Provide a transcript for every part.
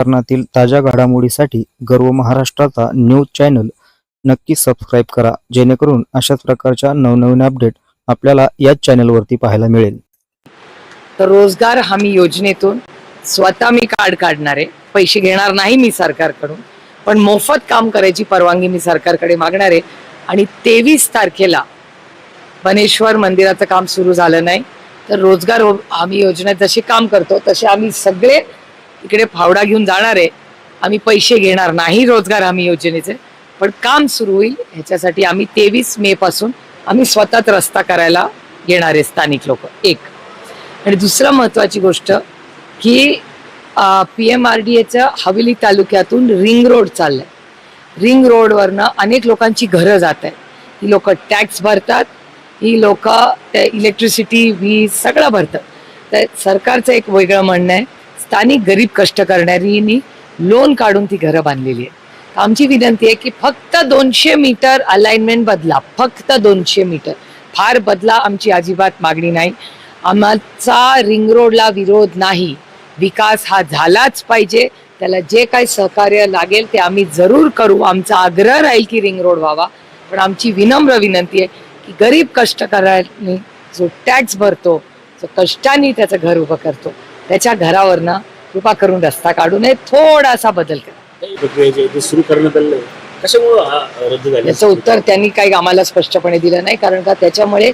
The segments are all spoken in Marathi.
राजकारणातील ताज्या घडामोडीसाठी गर्व महाराष्ट्राचा न्यूज चॅनल नक्की सबस्क्राईब करा जेणेकरून अशाच प्रकारच्या नवनवीन अपडेट आपल्याला याच चॅनलवरती पाहायला मिळेल. तर रोजगार हमी योजनेतून स्वतः मी कार्ड काढणार आहे. पैसे घेणार नाही मी सरकारकडून पण मोफत काम करायची परवानगी मी सरकारकडे मागणार आहे. आणि तेवीस तारखेला बनेश्वर मंदिराचं काम सुरू झालं नाही तर रोजगार हमी योजनेत जसे काम करतो तसे आम्ही सगळे इकडे फावडा घेऊन जाणार आहे. आम्ही पैसे घेणार नाही रोजगार हमी योजनेचे. पण काम सुरू होईल. ह्याच्यासाठी आम्ही तेवीस मे पासून आम्ही स्वतःच रस्ता करायला येणार आहे स्थानिक लोक. एक. आणि दुसरं महत्वाची गोष्ट की पी एम आर डी एचं हवेली तालुक्यातून रिंग रोड चाललाय. रिंग रोडवरनं अनेक लोकांची घरं जात आहे ही लोक टॅक्स भरतात. ही लोक इलेक्ट्रिसिटी वीज सगळं भरतात. तर सरकारचं एक वेगळं म्हणणं आहे स्थानिक गरीब कष्ट करणारीनी लोन काढून ती घरं बांधलेली आहे आमची विनंती आहे की फक्त दोनशे मीटर अलाइनमेंट बदला फक्त दोनशे मीटर. फार बदला आमची अजिबात मागणी नाही. आमचा रिंग रोडला विरोध नाही. विकास हा झालाच पाहिजे. त्याला जे काही सहकार्य लागेल ते आम्ही जरूर करू. आमचा आग्रह राहील की रिंग रोड व्हावा. पण आमची विनम्र विनंती आहे की गरीब कष्टकऱ्यांनी जो टॅक्स भरतो जो कष्टाने त्याचं घर उभं करतो त्याच्या घरावरनं कृपा करून रस्ता काढू नये थोडासा बदल करा प्रक्रिया जी आहे ती सुरू करण्यात आहे कशामुळं हा याचं उत्तर त्यांनी काही आम्हाला स्पष्टपणे दिलं नाही कारण का त्याच्यामुळे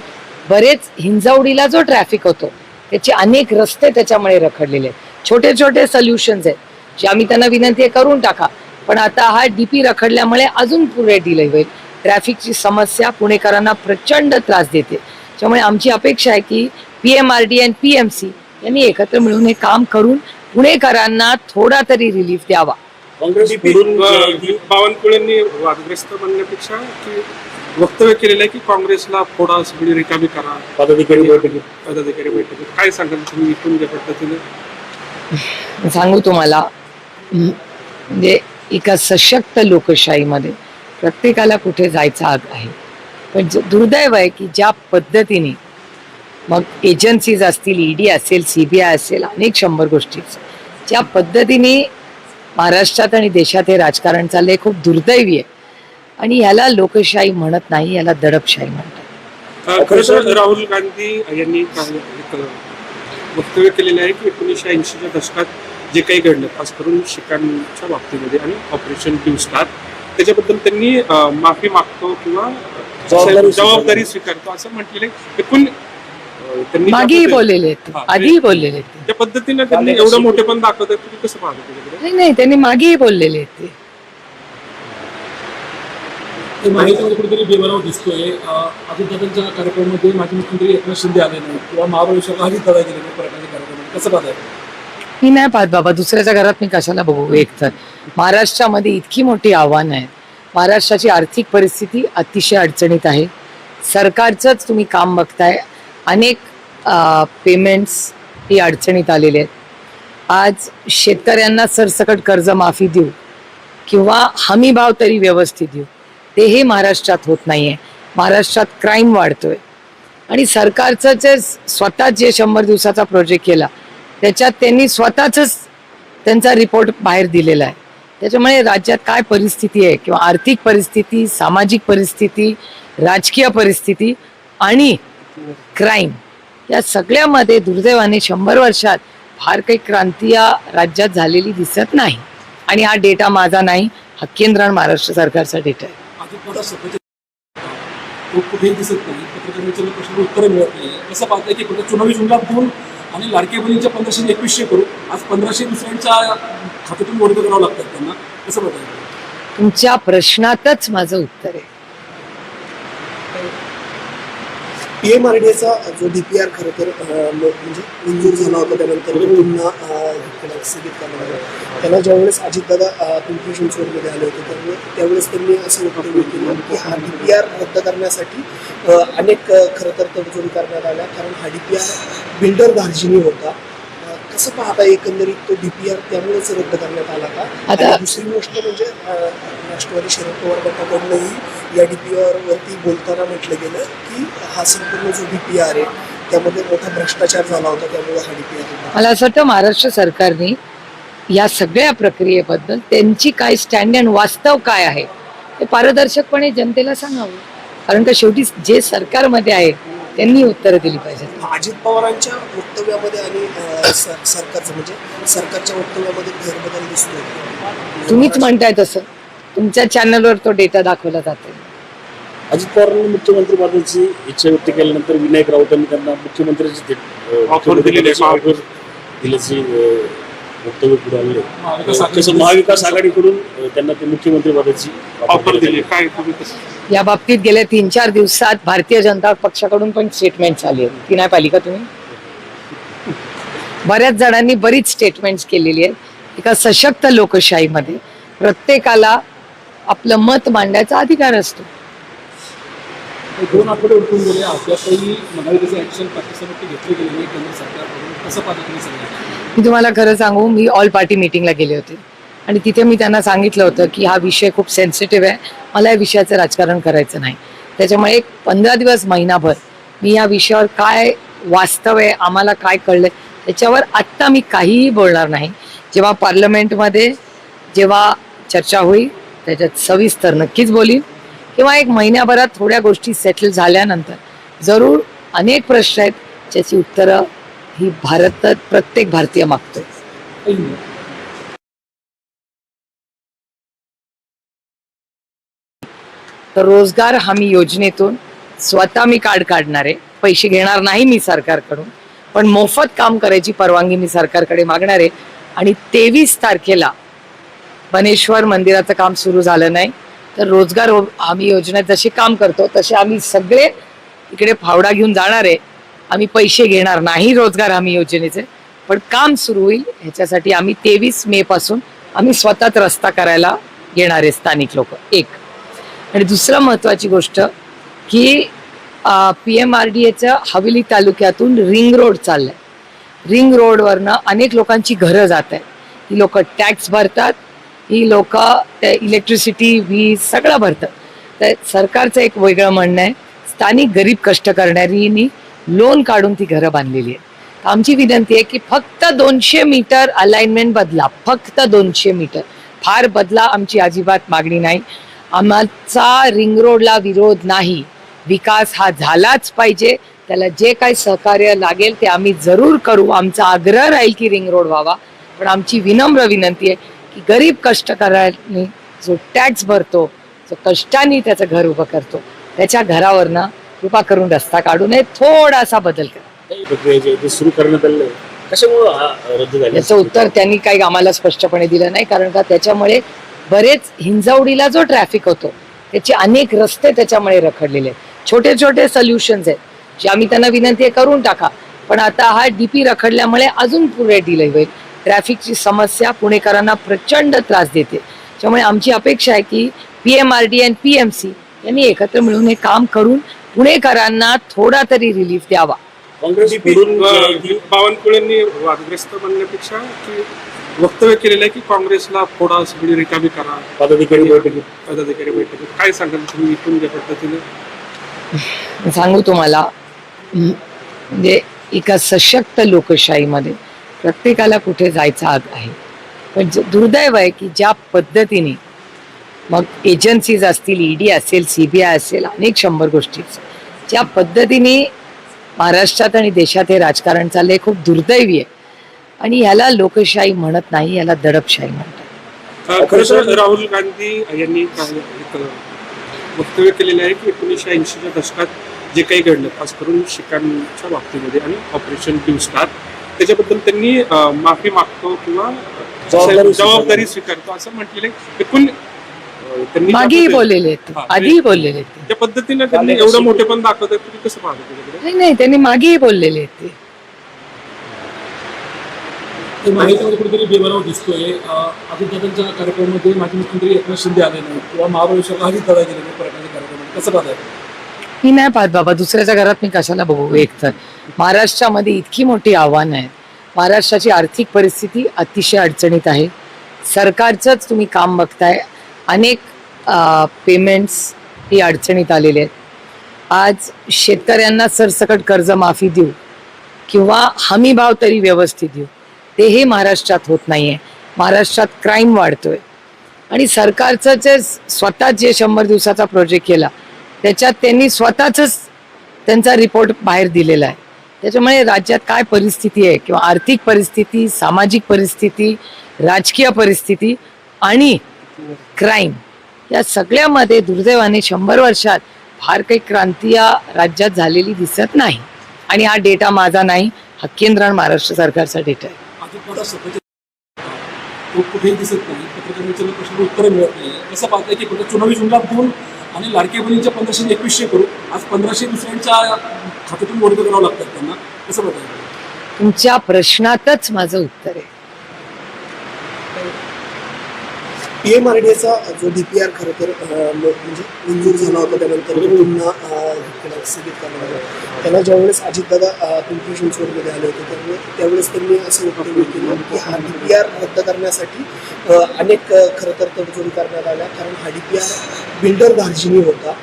बरेच हिंजवडीला जो ट्रॅफिक होतो त्याचे अनेक रस्ते त्याच्यामुळे रखडलेले आहेत. छोटे छोटे सोल्युशन्स आहेत जे आम्ही त्यांना विनंती आहे करून टाका. पण आता हा डीपी रखडल्यामुळे अजून पुढे डिले होईल. ट्रॅफिकची समस्या पुणेकरांना प्रचंड त्रास देते. त्यामुळे आमची अपेक्षा आहे की पी एम आर डी आणि पी एम सी यांनी एकत्र मिळून हे काम करून पुणेकरांना थोडा तरी रिलीफ द्यावा. बावनकुळेंनी वादग्रस्त म्हणण्यापेक्षा की वक्तव्य केलेलं आहे की काँग्रेसला फोडा सगळी रिकामी करा. पदाधिकारी बैठकीत. पदाधिकारी बैठकीत. काय सांगाल तुम्ही इथून ज्या पद्धतीने? सांगू तुम्हाला म्हणजे एका सशक्त लोकशाहीमध्ये प्रत्येकाला कुठे जायचा हक आहे. पण ज- दुर्दैव आहे की ज्या पद्धतीने मग एजन्सीज असतील ईडी असेल सीबीआय असेल अनेक शंभर गोष्टी. ज्या पद्धतीने महाराष्ट्रात आणि देशात हे राजकारण चाललंय खूप दुर्दैवी आहे. आणि ह्याला लोकशाही म्हणत नाही याला दडपशाही म्हणतात. राहुल गांधी यांनी वक्तव्य केलेलं आहे की एकोणीसशे ऐंशीच्या दशकात जे काही घडलं खास करून शिकांच्या बाबतीमध्ये आणि ऑपरेशन ब्ल्यू स्टार त्याच्याबद्दल त्यांनी माफी मागतो किंवा जबाबदारी स्वीकारतो असं म्हटलेलं आहे. एकूण त्यांनी मागेही बोललेले आहेत. ते. हा, आधीही बोललेले आहेत. ते. त्या पद्धतीने त्यांनी एवढं मोठे पण दाखवतात तुम्ही कसं पाहता त्याच्याकडे? नाही नाही त्यांनी मागेही बोललेले आहेत ते. ते माहितीमध्ये कुठेतरी बेबनाव दिसतोय. अजितदादांच्या कार्यक्रमामध्ये माजी मुख्यमंत्री एकनाथ शिंदे आले नाही किंवा महाबळेश्वरला अजित दादा गेले नाही परकाच्या कार्यक्रमामध्ये कसं पाहताय? मी नाही पाहत बाबा. दुसऱ्याच्या घरात मी कशाला बघू? एक तर महाराष्ट्रामध्ये इतकी मोठी आव्हानं आहेत. महाराष्ट्राची आर्थिक परिस्थिती अतिशय अडचणीत आहे. सरकारचंच तुम्ही काम बघताय. अनेक पेमेंट्स ही अडचणीत आलेले आहेत. आज शेतकऱ्यांना सरसकट कर्जमाफी देऊ किंवा हमी भाव तरी व्यवस्थित देऊ ते हे महाराष्ट्रात होत नाही आहे महाराष्ट्रात क्राईम वाढतोय. आणि सरकारचं जे स्वतः जे शंभर दिवसाचा प्रोजेक्ट केला त्याच्यात त्यांनी स्वतःच त्यांचा रिपोर्ट बाहेर दिलेला आहे. त्याच्यामुळे राज्यात काय परिस्थिती आहे किंवा आर्थिक परिस्थिती सामाजिक परिस्थिती राजकीय परिस्थिती आणि क्राईम या सगळ्यामध्ये दुर्दैवाने शंभर वर्षात फार काही क्रांती या राज्यात झालेली दिसत नाही. आणि हा डेटा माझा नाही हा केंद्र आणि महाराष्ट्र सरकारचा डेटा आहे. अजितदादा स्वतःचे तो कुठेही दिसत नाही. पत्रकारांच्या प्रश्न उत्तरं मिळत नाही. कसं पाहताय की कुठे चुनावी जुमला देऊन आणि लाडके बहिणीच्या पंधराशे एकवीसशे करू आज पंधराशे दुसऱ्यांच्या खात्यातून वर्ग करावं लागतात त्यांना. कसं पाहताय? तुमच्या प्रश्नातच माझं उत्तर आहे. पीएमआरडीएचा जो डीपीआर खरं तर अं, म- म्हणजे मंजूर झाला होता त्यानंतर पुन्हा स्थगित करण्यात आलं. त्याला ज्यावेळेस अजितदादा पिंपरी चिंचवडमध्ये आले होते त्यामुळे त्यावेळेस त्यांनी असं वक्तव्य केलं की हा डीपीआर रद्द करण्यासाठी अनेक खरं तर तडजोडी करण्यात आल्या. कारण हा डीपीआर बिल्डर धार्जिनी होता. कसं पाहता एकंदरीत तो डीपीआर त्यामुळेच रद्द करण्यात आला का आता- दुसरी गोष्ट म्हणजे राष्ट्रवादी शरद पवार गटाकडूनही या डीपीआर वरती बोलताना म्हटलं गेलं की हा संपूर्ण जो डीपीआर आहे त्यामध्ये मोठा भ्रष्टाचार झाला होता त्यामुळे हा डीपीआर मला असं वाटतं महाराष्ट्र सरकारने या सगळ्या प्रक्रियेबद्दल त्यांची काय स्टँड अँड वास्तव काय आहे ते पारदर्शकपणे जनतेला सांगावं. कारण का शेवटी जे सरकारमध्ये आहे त्यांनी उत्तरं दिली पाहिजेत. अजित पवारांच्या वक्तव्यामध्ये आणि सरकारचं म्हणजे सरकारच्या वक्तव्यामध्ये फेरबदल दिसतोय. तुम्हीच म्हणताय तसं. तुमच्या चॅनलवर तो डेटा दाखवला जातो अजित पवारांनी मुख्यमंत्री पदाची इच्छा व्यक्त केल्यानंतर विनायक राऊतांनी त्यांना मुख्यमंत्र्याची थेट, अं, Offer दिलेली आहे. मुख्यमंत्र्याची offer दिल्याची अं, वक्तव्य पुढे आणले तसं महाविकास आघाडीकडून त्यांना ते मुख्यमंत्री पदाची ऑफर दिली. काय या बाबतीत गेल्या तीन चार दिवसात भारतीय जनता पक्षाकडून पण स्टेटमेंट आली आहे ती नाही पाहिली का तुम्ही? बऱ्याच जणांनी बरीच स्टेटमेंट्स केलेली आहेत. एका सशक्त लोकशाहीमध्ये प्रत्येकाला आपलं मत मांडायचा अधिकार असतो. दोन आठवडे उलटून गेले. अद्यापही महाविकास ऍक्शन पाकिस्तानवरती घेतले गेले नाही केंद्र सरकारकडून. कसं पाहता तुम्ही सगळं? मी तुम्हाला खरं सांगू मी ऑल पार्टी मीटिंगला गेले होते. आणि तिथे मी त्यांना सांगितलं होतं की हा विषय खूप सेन्सिटिव्ह आहे. मला या विषयाचं राजकारण करायचं नाही. त्याच्यामुळे एक पंधरा दिवस महिनाभर मी या विषयावर काय वास्तव आहे आम्हाला काय कळलंय त्याच्यावर आत्ता मी काहीही बोलणार नाही. जेव्हा पार्लमेंटमध्ये जेव्हा चर्चा होईल त्याच्यात सविस्तर नक्कीच बोलीन. किंवा एक महिन्याभरात थोड्या गोष्टी सेटल झाल्यानंतर जरूर अनेक प्रश्न आहेत ज्याची उत्तरं ही भारतात प्रत्येक भारतीय मागतोय. तर रोजगार हमी योजनेतून स्वतः मी कार्ड काढणार. आहे पैसे घेणार नाही मी सरकारकडून पण मोफत काम करायची परवानगी मी सरकारकडे मागणार आहे. आणि तेवीस तारखेला बनेश्वर मंदिराचं काम सुरू झालं नाही तर रोजगार आम्ही हमी योजनेत जसे काम करतो तसे आम्ही सगळे इकडे फावडा घेऊन जाणार आहे. आम्ही पैसे घेणार नाही रोजगार हमी योजनेचे पण काम सुरू होईल. ह्याच्यासाठी आम्ही तेवीस मे पासून आम्ही स्वतःच रस्ता करायला येणार आहे स्थानिक लोक. एक. आणि दुसरं महत्वाची गोष्ट की पी एम आर डी एच्या हवेली तालुक्यातून रिंग रोड चाललंय. रिंग रोडवरनं अनेक लोकांची घरं जात आहे ही लोक टॅक्स भरतात ही लोक इलेक्ट्रिसिटी वीज सगळं भरतात. तर सरकारचं एक वेगळं म्हणणं आहे स्थानिक गरीब कष्ट करणारीनी लोन काढून ती घरं बांधलेली आहे आमची विनंती आहे की फक्त दोनशे मीटर अलाइनमेंट बदला फक्त दोनशे मीटर. फार बदला आमची अजिबात मागणी नाही. आमचा रिंग रोडला विरोध नाही. विकास हा झालाच पाहिजे. त्याला जे काही सहकार्य लागेल ते आम्ही जरूर करू. आमचा आग्रह राहील की रिंग रोड व्हावा. पण आमची विनम्र विनंती आहे की गरीब कष्टकऱ्यांनी जो टॅक्स भरतो जो कष्टाने त्याचं घर उभं करतो त्याच्या घरावरनं कृपा करून रस्ता काढू नये थोडासा बदल करा. सुरू करण्यात कशामुळे हा याचं उत्तर त्यांनी काही आम्हाला स्पष्टपणे दिलं नाही कारण का त्याच्यामुळे बरेच हिंजवडीला जो ट्रॅफिक होतो त्याचे अनेक रस्ते त्याच्यामुळे रखडलेले आहेत. छोटे छोटे सोल्युशन्स आहेत जे आम्ही त्यांना विनंती आहे करून टाका. पण आता हा डीपी रखडल्यामुळे अजून पुढे डिले होईल. ट्रॅफिकची समस्या पुणेकरांना प्रचंड त्रास देते. त्यामुळे आमची अपेक्षा आहे की पी एम आर डी आणि पी एम सी यांनी एकत्र मिळून हे काम करून पुणेकरांना थोडा तरी रिलीफ द्यावा. काँग्रेस DP, पुढून अं, जी- बावनकुळेंनी वादग्रस्त बनण्यापेक्षा की वक्तव्य केलेलं आहे की काँग्रेसला फोडा सगळी रिकामी करा. पदाधिकारी बैठकीत. पदाधिकारी बैठकीत. काय सांगाल तुम्ही इथून ज्या पद्धतीने? सांगू तुम्हाला म्हणजे एका सशक्त लोकशाहीमध्ये प्रत्येकाला कुठे जायचा हक आहे. पण जे दुर्दैव आहे की ज्या पद्धतीने मग एजन्सीज असतील ईडी असेल सीबीआय असेल अनेक शंभर गोष्टी. ज्या पद्धतीने महाराष्ट्रात आणि देशात हे राजकारण चाललंय खूप दुर्दैवी आहे. आणि ह्याला लोकशाही म्हणत नाही याला दडपशाही म्हणतात. अं, खरं तर राहुल गांधी यांनी वक्तव्य केलेलं आहे की एकोणीसशे ऐंशीच्या दशकात जे काही घडलं खास करून शिकांच्या बाबतीमध्ये आणि ऑपरेशन ब्ल्यू स्टार त्याच्याबद्दल त्यांनी माफी मागतो किंवा जबाबदारी स्वीकारतो असं म्हटलेलं आहे. एकूण त्यांनी मागेही बोललेले आहेत. हा, आधीही बोललेले आहेत. ते. त्या पद्धतीने त्यांनी एवढं मोठे पण दाखवतात तुम्ही कसं पाहता त्याच्याकडे? नाही नाही त्यांनी मागेही बोललेले आहेत ते. ते माहितीमध्ये कुठेतरी बेबनाव दिसतोय. अजितदादांच्या कार्यक्रमामध्ये माजी मुख्यमंत्री एकनाथ शिंदे आले नाही किंवा महाबळेश्वरला अजितदादा गेले नाही परतण्याच्या कार्यक्रमात. कसं पाहताय? मी नाही पाहत बाबा. दुसऱ्याच्या घरात मी कशाला बघू? एक तर महाराष्ट्रामध्ये इतकी मोठी आव्हानं आहेत. महाराष्ट्राची आर्थिक परिस्थिती अतिशय अडचणीत आहे. सरकारचंच तुम्ही काम बघताय. अनेक पेमेंट्स ही अडचणीत आलेले आहेत. आज शेतकऱ्यांना सरसकट कर्जमाफी देऊ किंवा हमी भाव तरी व्यवस्थित देऊ ते हे महाराष्ट्रात होत नाही आहे महाराष्ट्रात क्राईम वाढतोय. आणि सरकारचं जे स्वतः जे शंभर दिवसाचा प्रोजेक्ट केला त्याच्यात त्यांनी स्वतःच त्यांचा रिपोर्ट बाहेर दिलेला आहे. त्याच्यामुळे राज्यात काय परिस्थिती आहे किंवा आर्थिक परिस्थिती सामाजिक परिस्थिती राजकीय परिस्थिती आणि क्राईम या सगळ्यामध्ये दुर्दैवाने शंभर वर्षात फार काही क्रांती या राज्यात झालेली दिसत नाही. आणि हा डेटा माझा नाही हा केंद्र आणि महाराष्ट्र सरकारचा डेटा आहे. अजितदादा स्वतःचे तो कुठेही दिसत नाही. पत्रकार विचारलं प्रश्न उत्तर मिळत नाही. कसं पाहताय की फक्त चुनावी जुमला दोन आणि लाडके बहिणीच्या पंधराशे एकवीसशे करू आज पंधराशे दुसऱ्यांच्या खात्यातून वर्ग करावं लागतात त्यांना. कसं तुमच्या प्रश्नातच माझं उत्तर आहे. एम आर डीचा जो डी पी आर खरं तर म्हणजे मंजूर झाला होता त्यानंतर पुन्हा स्थगित करण्यात आला. त्याला ज्यावेळेस अजितदादा अं, पिंपरी चिंचवडमध्ये आले होते त्यामुळे त्यावेळेस त्यांनी असं वक्तव्य केलं की हा डी पी आर रद्द करण्यासाठी अनेक खरं तर तडजोडी करण्यात आल्या. कारण हा डी पी आर बिल्डर दार्जिनी होता.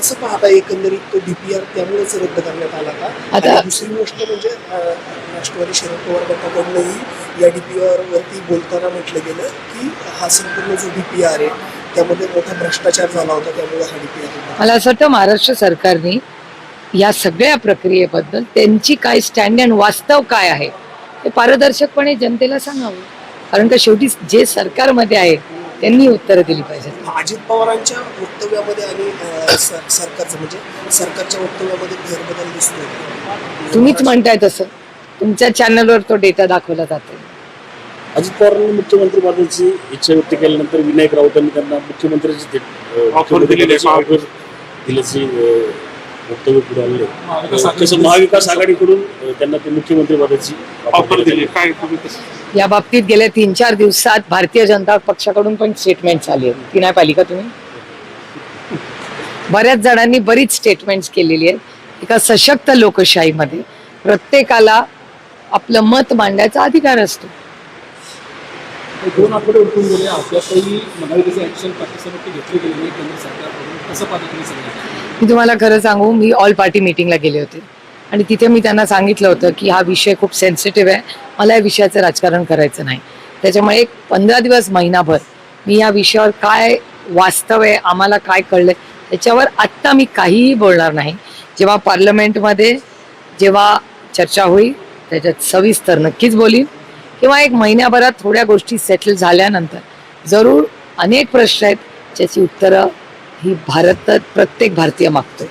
कसं पाहता एकंदरीत तो डीपीआर त्यामुळेच रद्द करण्यात आला का आता- आणि दुसरी गोष्ट म्हणजे अं, राष्ट्रवादी शरद पवार गटाकडूनही या डीपीआर वरती बोलताना म्हटलं गेलं की हा संपूर्ण जो डीपीआर आहे त्यामध्ये मोठा भ्रष्टाचार झाला होता त्यामुळे हा डीपीआर मला असं वाटतं महाराष्ट्र सरकारने या सगळ्या प्रक्रियेबद्दल त्यांची काय स्टँड अँड वास्तव काय आहे ते पारदर्शकपणे जनतेला सांगावं. कारण का शेवटी जे सरकारमध्ये आहे त्यांनी उत्तरं दिली पाहिजेत अजित पवारांच्या वक्तव्यामध्ये आणि अं, सर- सरकारचं म्हणजे सरकारच्या वक्तव्यामध्ये फेरबदल दिसतोय. तुम्हीच म्हणताय तसं. तुमच्या चॅनलवर तो डेटा दाखवला जातो अजित पवारांनी मुख्यमंत्री पदाची इच्छा व्यक्त केल्यानंतर विनायक राऊतांनी त्यांना मुख्यमंत्र्याची थेट अं, मुख्यमंत्री दिलेली आहे. पदाची ऑफर दिल्याची अं, वक्तव्य पुढे आले महाविकास आघाडी- महाविकास आघाडीकडून अं, त्यांना ते मुख्यमंत्री पदाची ऑफर दिली. काय तुम्ही कसं या बाबतीत गेल्या तीन चार दिवसात भारतीय जनता पक्षाकडून पण स्टेटमेंट आली आहे ती नाही पाहिली का तुम्ही? बऱ्याच जणांनी बरीच स्टेटमेंट्स केलेली आहेत. एका सशक्त लोकशाहीमध्ये प्रत्येकाला आपलं मत मांडायचा अधिकार असतो. दोन आठवडे उलटून गेले अद्यापही महाविकास ऍक्शन पाकिस्तानवरती घेतली गेली नाही केंद्र सरकारकडून कसं पाहता तुम्ही सगळं मी तुम्हाला खरं सांगू मी ऑल पार्टी मिटिंगला गेले होते. आणि तिथे मी त्यांना सांगितलं होतं की हा विषय खूप सेन्सिटिव्ह आहे. मला या विषयाचं राजकारण करायचं नाही. त्याच्यामुळे एक पंधरा दिवस महिनाभर मी या विषयावर काय वास्तव आहे आम्हाला काय कळलं त्याच्यावर आत्ता मी काहीही बोलणार नाही. जेव्हा पार्लमेंटमध्ये जेव्हा चर्चा होईल त्याच्यात सविस्तर नक्कीच बोलीन. किंवा एक महिन्याभरात थोड्या गोष्टी सेटल झाल्यानंतर जरूर अनेक प्रश्न आहेत ज्याची उत्तरं ही भारतात प्रत्येक भारतीय मागतो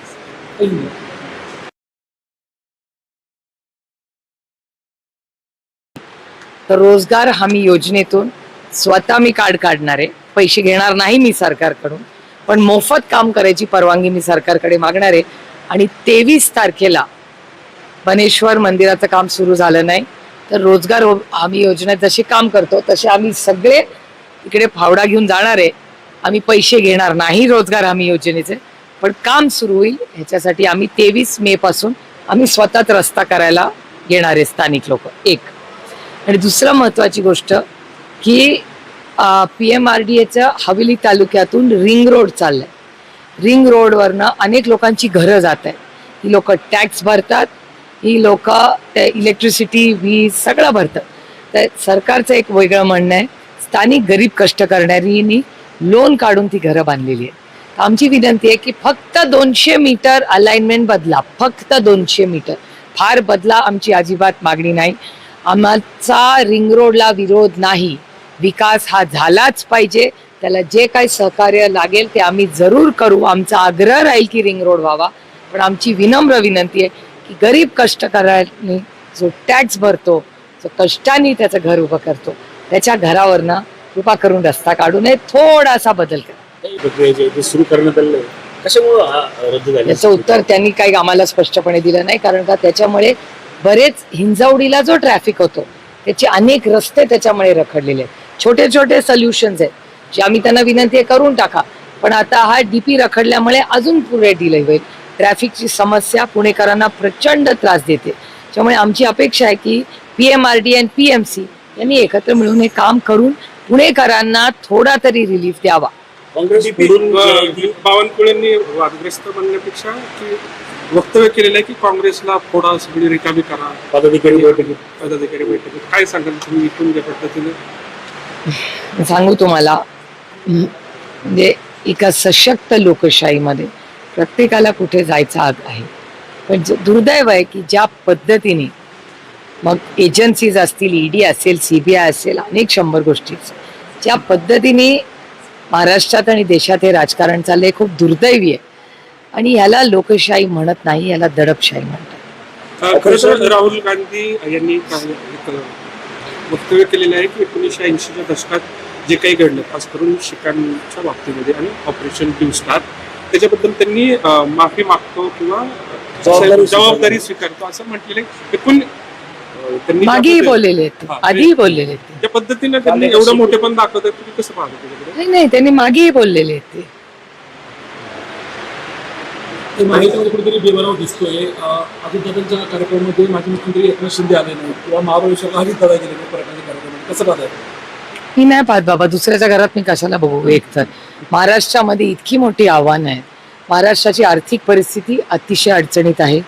तर रोजगार हमी योजनेतून स्वतः मी कार्ड काढणार. आहे पैसे घेणार नाही मी सरकारकडून पण मोफत काम करायची परवानगी मी सरकारकडे मागणार. आहे आणि तेवीस तारखेला बनेश्वर मंदिराचं काम सुरू झालं नाही तर रोजगार आम्ही हमी योजनेत जसे काम करतो तसे आम्ही सगळे इकडे फावडा घेऊन जाणार. आहे आम्ही पैसे घेणार नाही रोजगार हमी योजनेचे पण काम सुरू होईल ह्याच्यासाठी आम्ही तेवीस मे पासून आम्ही स्वतःच रस्ता करायला येणार आहे स्थानिक लोक. एक. आणि दुसरं महत्वाची गोष्ट की पी एम आर डी एचं हवेली तालुक्यातून रिंग रोड चाललंय. रिंग रोडवरनं अनेक लोकांची घरं जात आहे ही लोक टॅक्स भरतात ही लोक इलेक्ट्रिसिटी वीज सगळं भरतात. तर सरकारचं एक वेगळं म्हणणं आहे स्थानिक गरीब कष्ट करणारीनी लोन काढून ती घरं बांधलेली आहेत. आमची विनंती आहे की फक्त दोनशे मीटर अलाइनमेंट बदला फक्त दोनशे मीटर. फार बदला आमची अजिबात मागणी नाही. आमचा रिंग रोडला विरोध नाही. विकास हा झालाच पाहिजे. त्याला जे काही सहकार्य लागेल ते आम्ही जरूर करू. आमचा आग्रह राहील की रिंग रोड व्हावा. पण आमची विनम्र विनंती आहे की गरीब कष्टकऱ्यांनी जो टॅक्स भरतो जो कष्टाने त्याचं घर उभं करतो त्याच्या घरावरनं कृपा करून रस्ता काढू नये थोडासा बदल करा. सुरू करण्यात कशामुळे याचं उत्तर त्यांनी काही आम्हाला स्पष्टपणे दिलं नाही कारण का त्याच्यामुळे बरेच हिंजवडीला जो ट्रॅफिक होतो त्याचे अनेक रस्ते त्याच्यामुळे रखडलेले आहेत. छोटे छोटे सोल्युशन्स आहेत जे आम्ही त्यांना विनंती आहे करून टाका. पण आता हा डीपी रखडल्यामुळे अजून पुढे डिले होईल. ट्रॅफिकची समस्या पुणेकरांना प्रचंड त्रास देते. त्यामुळे आमची अपेक्षा आहे की P M R D and P M C यांनी एकत्र मिळून हे काम करून पुणेकरांना थोडा तरी रिलीफ द्यावा. काँग्रेस पुढून बावनकुळेंनी वादग्रस्त बनण्यापेक्षा की वक्तव्य केलेलं आहे की काँग्रेसला फोडा सगळी रिकामी करा. पदाधिकारी बैठकीत. पदाधिकारी बैठकीत. काय सांगाल तुम्ही इथून ज्या पद्धतीने? सांगू तुम्हाला. म्हणजे एका सशक्त लोकशाहीमध्ये प्रत्येकाला कुठे जायचा हक आहे. पण जे दुर्दैव आहे की ज्या पद्धतीने मग एजन्सीज असतील ईडी असेल सीबीआय असेल अनेक शंभर गोष्टी. ज्या पद्धतीने महाराष्ट्रात आणि देशात हे राजकारण चाललंय खूप दुर्दैवी आहे. आणि ह्याला लोकशाही म्हणत नाही याला दडपशाही म्हणतात. खरं राहुल गांधी यांनी वक्तव्य केलेलं आहे की एकोणीसशे ऐंशीच्या दशकात जे काही घडलं खास करून शिकांच्या बाबतीमध्ये आणि ऑपरेशन ब्ल्यू स्टार त्याच्याबद्दल त्यांनी माफी मागतो किंवा जबाबदारी स्वीकारतो असं म्हटलेलं आहे. एकूण त्यांनी मागेही बोललेले आहेत. हा, आधीही बोललेले आहेत. ते. ज्या पद्धतीने त्यांनी एवढं मोठेपण दाखवतात तुम्ही कसं पाहता त्याच्याकडे? नाही नाही त्यांनी मागेही बोललेले आहेत ते. ते माहितीमध्ये कुठेतरी बेबनाव दिसतोय. अजितदादांच्या कार्यक्रमामध्ये माजी मुख्यमंत्री एकनाथ शिंदे आले नाही किंवा महाबळेश्वरला अजितदादा गेले नाही पर्यटनाच्या कार्यक्रमात. कसं पाहताय? मी नाही पाहत बाबा. दुसऱ्याच्या घरात मी कशाला बघू? एक तर महाराष्ट्रामध्ये इतकी मोठी आव्हानं आहेत. महाराष्ट्राची आर्थिक परिस्थिती अतिशय अडचणीत आहे.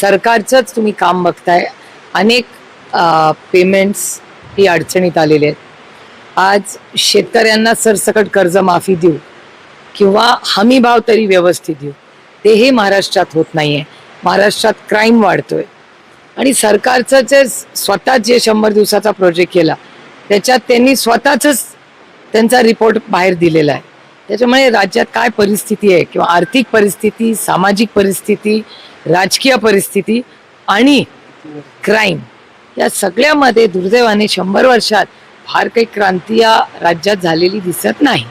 सरकारचंच तुम्ही काम बघताय. अनेक पेमेंट्स ही अडचणीत आलेले आहेत. आज शेतकऱ्यांना सरसकट कर्जमाफी देऊ किंवा हमी भाव तरी व्यवस्थित देऊ ते हे महाराष्ट्रात होत नाही आहे महाराष्ट्रात क्राईम वाढतोय. आणि सरकारचं जे स्वतः जे शंभर दिवसाचा प्रोजेक्ट केला त्याच्यात त्यांनी स्वतःच त्यांचा रिपोर्ट बाहेर दिलेला आहे. त्याच्यामुळे राज्यात काय परिस्थिती आहे किंवा आर्थिक परिस्थिती सामाजिक परिस्थिती राजकीय परिस्थिती आणि क्राईम या सगळ्यामध्ये दुर्दैवाने शंभर वर्षात फार काही क्रांती या राज्यात झालेली दिसत नाही.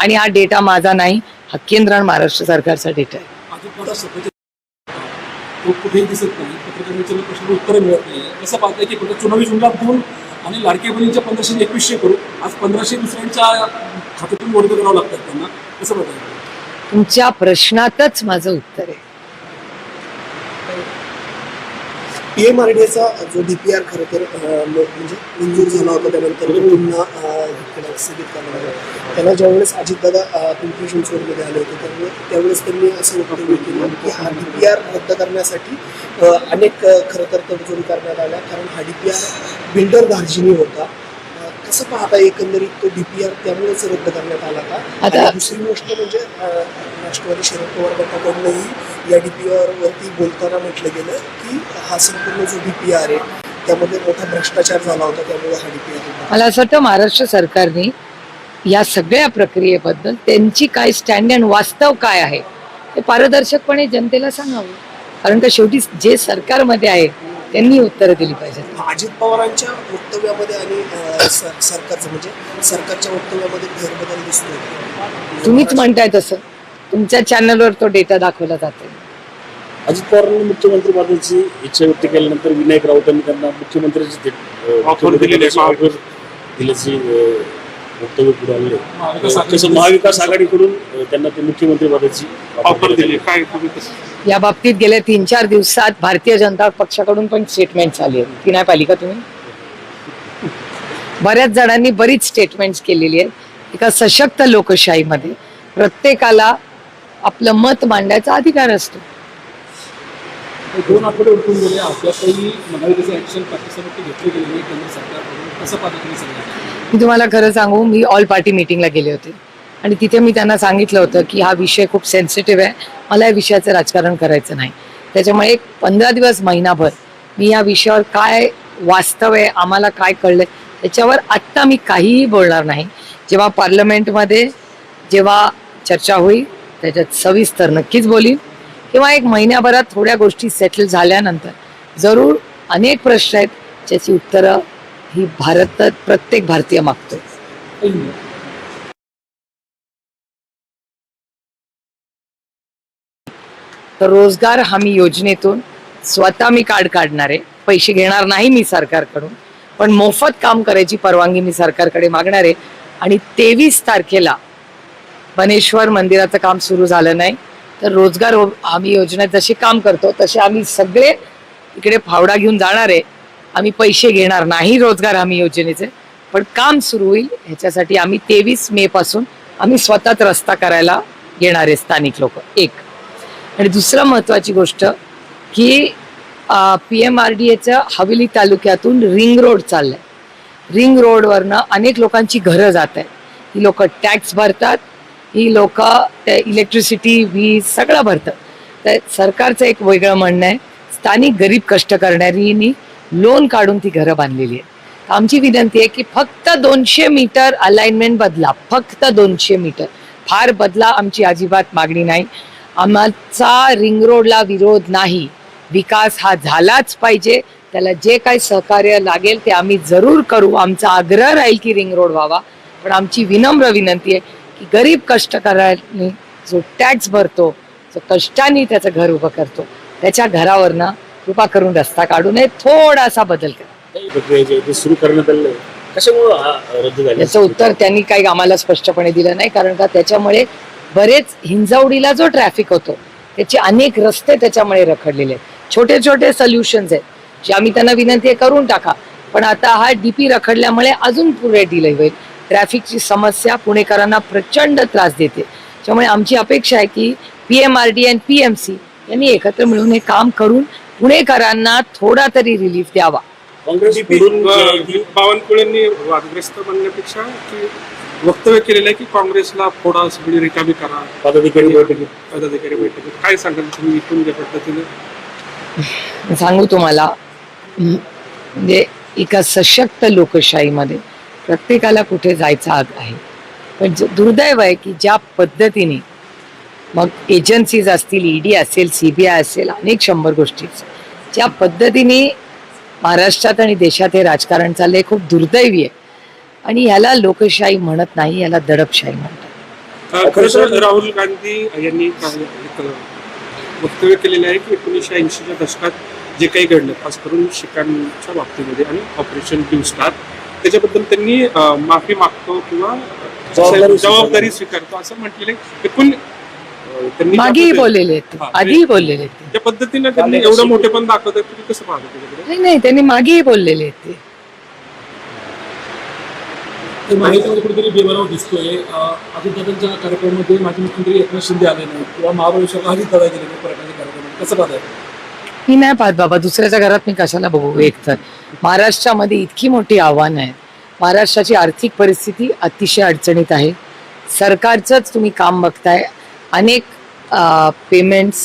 आणि हा डेटा माझा नाही हा केंद्र आणि महाराष्ट्र सरकारचा डेटा आहे. अजितदादा स्वतःचे तो कुठेही दिसत नाही. पत्रकार विचारलं प्रश्न उत्तर मिळत नाही. कसं पाहताय की फक्त चुनावी जुमला देऊन आणि लाडके बहिणीच्या पंधराशे एकवीसशे करू आज पंधराशे दुसऱ्यांच्या खात्यातून वर्ग करावं लागतात त्यांना. कसं पाहताय तुमच्या प्रश्नातच माझं उत्तर आहे. एम आर डी एचा जो डी पी आर खरं तर म्हणजे मंजूर झाला होता त्यानंतर पुन्हा स्थगित करणार आला. त्याला ज्यावेळेस अजितदादा अं, पिंपरी चिंचवडमध्ये आले होते त्यामुळे त्यावेळेस त्यांनी असं वक्तव्य केलं की हा डी पी आर रद्द करण्यासाठी अनेक खरं तर तडजोडी करण्यात आल्या. कारण हा डी पी आर बिल्डर दार्जिनी होता. कसं पाहता एकंदरीत तो डीपीआर त्यामुळेच रद्द करण्यात आला का? आता- आणि दुसरी गोष्ट म्हणजे अं, राष्ट्रवादी शरद पवार गटाकडूनही या डीपीआर वरती बोलताना म्हटलं गेलं की हा संपूर्ण जो डीपीआर आहे त्यामध्ये मोठा भ्रष्टाचार झाला होता त्यामुळे हा डीपीआर मला असं वाटतं महाराष्ट्र सरकारने या सगळ्या प्रक्रियेबद्दल त्यांची काय स्टँड अँड वास्तव काय आहे ते पारदर्शकपणे जनतेला सांगावं. कारण का शेवटी जे सरकारमध्ये आहे त्यांनी उत्तरं दिली पाहिजेत. अजित पवारांच्या वक्तव्यामध्ये आणि सर- सरकारचं म्हणजे सरकारच्या वक्तव्यामध्ये फेरबदल दिसतोय तुम्हीच म्हणताय तसं. तुमच्या चॅनलवर तो डेटा दाखवला जातो अजित पवारांनी मुख्यमंत्री पदाची इच्छा व्यक्त केल्यानंतर विनायक राऊतांनी त्यांना मुख्यमंत्र्याची थेट, अ, Offer दिलेली आहे. मुख्यमंत्र्याची offer दिल्याची अ, वक्तव्य पुढे आघाडी- तसं महाविकास आघाडीकडून त्यांना ते मुख्यमंत्री पदाची ऑफर दिली. काय या बाबतीत गेल्या तीन चार दिवसात भारतीय जनता पक्षाकडून पण स्टेटमेंट आली आहे. ती नाही पाहिली का तुम्ही? बऱ्याच जणांनी बरीच स्टेटमेंट्स केलेली आहेत. एका सशक्त लोकशाहीमध्ये प्रत्येकाला आपलं मत मांडायचा अधिकार असतो. दोन आठवडे उलटून गेले. अद्यापही महाविकास ऍक्शन घेतली गेली केंद्र सरकारकडून कसं पाहता तुम्ही सगळं मी तुम्हाला खरं सांगू मी ऑल पार्टी मीटिंगला गेले होते. आणि तिथे मी त्यांना सांगितलं होतं की हा विषय खूप सेन्सिटिव्ह आहे मला या विषयाचं राजकारण करायचं नाही. त्याच्यामुळे एक पंधरा दिवस महिनाभर मी या विषयावर काय वास्तव आहे आम्हाला काय कळलं त्याच्यावर आत्ता मी काहीही बोलणार नाही. जेव्हा पार्लमेंटमध्ये जेव्हा चर्चा होईल त्याच्यात सविस्तर नक्कीच बोलीन. किंवा एक महिन्याभरात थोड्या गोष्टी सेटल झाल्यानंतर जरूर अनेक प्रश्न आहेत ज्याची उत्तरं ही भारतात प्रत्येक भारतीय मागतोय. तर रोजगार हमी योजनेतून स्वतः मी कार्ड काढणार आहे. पैसे घेणार नाही मी सरकारकडून पण मोफत काम करायची परवानगी मी सरकारकडे मागणार आहे. आणि तेवीस तारखेला बनेश्वर मंदिराचं काम सुरू झालं नाही तर रोजगार हमी योजनेत जसे काम करतो तसे आम्ही सगळे इकडे फावडा घेऊन जाणार आहे. आम्ही पैसे घेणार नाही रोजगार हमी योजनेचे पण काम सुरू होईल. ह्याच्यासाठी आम्ही तेवीस मे पासून आम्ही स्वतःच रस्ता करायला येणार आहे स्थानिक लोक. एक. आणि दुसरं महत्वाची गोष्ट की पी एम आर डी एच्या हवेली तालुक्यातून रिंग रोड चाललाय. रिंग रोडवरनं अनेक लोकांची घरं जात आहेत ही लोक टॅक्स भरतात ही लोक इलेक्ट्रिसिटी वीज सगळं भरतात. तर सरकारचं एक वेगळं म्हणणं आहे स्थानिक गरीब कष्ट करणारीनी लोन काढून ती घरं बांधलेली आहेत. आमची विनंती आहे की फक्त दोनशे मीटर अलाइनमेंट बदला फक्त दोनशे मीटर. फार बदला आमची अजिबात मागणी नाही. आमचा रिंग रोडला विरोध नाही. विकास हा झालाच पाहिजे. त्याला जे काही सहकार्य लागेल ते आम्ही जरूर करू. आमचा आग्रह राहील की रिंग रोड व्हावा. पण आमची विनम्र विनंती आहे की गरीब कष्टकऱ्यांनी जो टॅक्स भरतो जो कष्टाने त्याचं घर उभं करतो त्याच्या घरावरनं कृपा करून रस्ता काढू नये थोडासा बदल करा. सुरू करण्यात कशामुळं हा रद्द झाला? याचं उत्तर त्यांनी काही आम्हाला स्पष्टपणे दिलं नाही कारण का त्याच्यामुळे बरेच हिंजवडीला जो ट्रॅफिक होतो त्याचे अनेक रस्ते त्याच्यामुळे रखडलेले आहेत. छोटे छोटे सोल्युशन्स आहेत जे आम्ही त्यांना विनंती करून टाका. पण आता हा डीपी रखडल्यामुळे अजून पुढे डिले होईल. ट्रॅफिकची समस्या पुणेकरांना प्रचंड त्रास देते. त्यामुळे आमची अपेक्षा आहे की पी एम आर डी आणि पी एम सी यांनी एकत्र मिळून हे काम करून पुणेकरांना थोडा तरी रिलीफ द्यावा. बावनकुळेंनी वादग्रस्त बनण्यापेक्षा की वक्तव्य केलेलं आहे की काँग्रेसला फोडा सगळी रिकामी करा. पदाधिकारी बैठकीत. पदाधिकारी बैठकीत. काय सांगाल तुम्ही इथून ज्या पद्धतीने? सांगू तुम्हाला म्हणजे एका सशक्त लोकशाहीमध्ये प्रत्येकाला कुठे जायचा आग आहे. पण ज- दुर्दैव आहे की ज्या पद्धतीने मग एजन्सीज असतील ईडी असेल सीबीआय असेल अनेक शंभर गोष्टी. ज्या पद्धतीने महाराष्ट्रात आणि देशात हे राजकारण चाललंय खूप दुर्दैवी आहे. आणि ह्याला लोकशाही म्हणत नाही याला दडपशाही म्हणतात. राहुल गांधी यांनी वक्तव्य केलेलं आहे की एकोणीसशे ऐंशीच्या दशकात जे काही घडलं खास करून शिकांच्या बाबतीमध्ये आणि ऑपरेशन ब्ल्यू स्टार त्याच्याबद्दल त्यांनी माफी मागतो किंवा जबाबदारी स्वीकारतो. असं म्हटलेलं आहे. एकूण त्यांनी मागेही बोललेले आहेत. ते. आधीही बोललेले आहेत ते. ज्या पद्धतीने त्यांनी एवढं मोठे पण दाखवतात तुम्ही कसं पाहता त्याच्याकडे? नाही नाही त्यांनी मागेही बोललेले आहेत ते. ते माहितीमध्ये कुठेतरी बेबनाव दिसतोय. अजितदादांच्या कार्यक्रमामध्ये माजी मुख्यमंत्री एकनाथ शिंदे आले नाही किंवा महाबळेश्वरला अजितदादा गेले नाही पर्यटनाच्या कार्यक्रमात. कसं पाहताय? मी नाही पाहत बाबा दुसऱ्याच्या घरात मी कशाला बघू? एक तर महाराष्ट्रामध्ये इतकी मोठी आव्हानं आहेत. महाराष्ट्राची आर्थिक परिस्थिती अतिशय अडचणीत आहे. सरकारचंच तुम्ही काम बघताय. अनेक पेमेंट्स